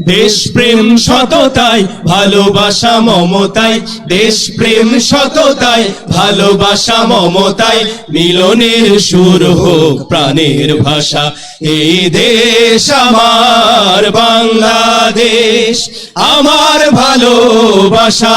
দেশ প্রেম সততাই, ভালোবাসা মমতাই। দেশ প্রেম সততাই, ভালোবাসা মমতাই। মিলনের সুর হোক প্রাণের ভাষা। এই দেশ আমার বাংলাদেশ, আমার ভালোবাসা।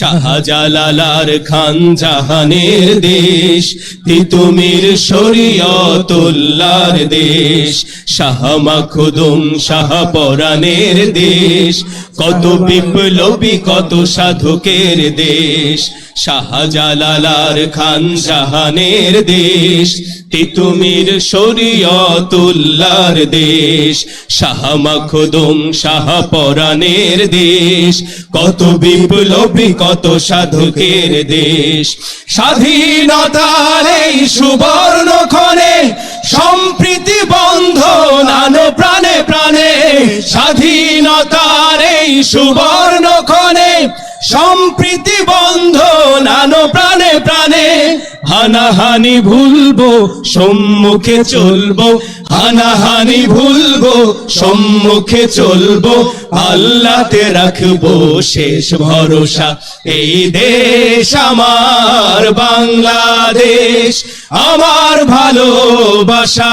শাহজালালার খান জাহানের দেশ, তিতুমির শরীয়তুল্লার দেশ, শাহ মাখুদুম শাহ পরাণের দেশ, কত বিপ্লবী, কত সাধকের দেশ। শাহজালালার খান জাহানের দেশ, তিতুমির শরীয়তুল্লার দেশ, শাহ মাখুদুম শাহ পরাণের দেশ, কত বিপ্লবী, কত সাধকের দেশ। স্বাধীনতার এই সুবর্ণ ক্ষণে সম্প্রীতি বন্ধন আনো প্রাণে প্রাণে। স্বাধীনতার এই সুবর্ণ ক্ষণে সম্প্রীতি প্রাণে হানাহানি ভুলবো, সম্মুখে চলবো। হানাহানি ভুলবো, সম্মুখে চলবো। আল্লাহতে রাখব শেষ ভরসা। এই দেশ আমার বাংলাদেশ, আমার ভালোবাসা।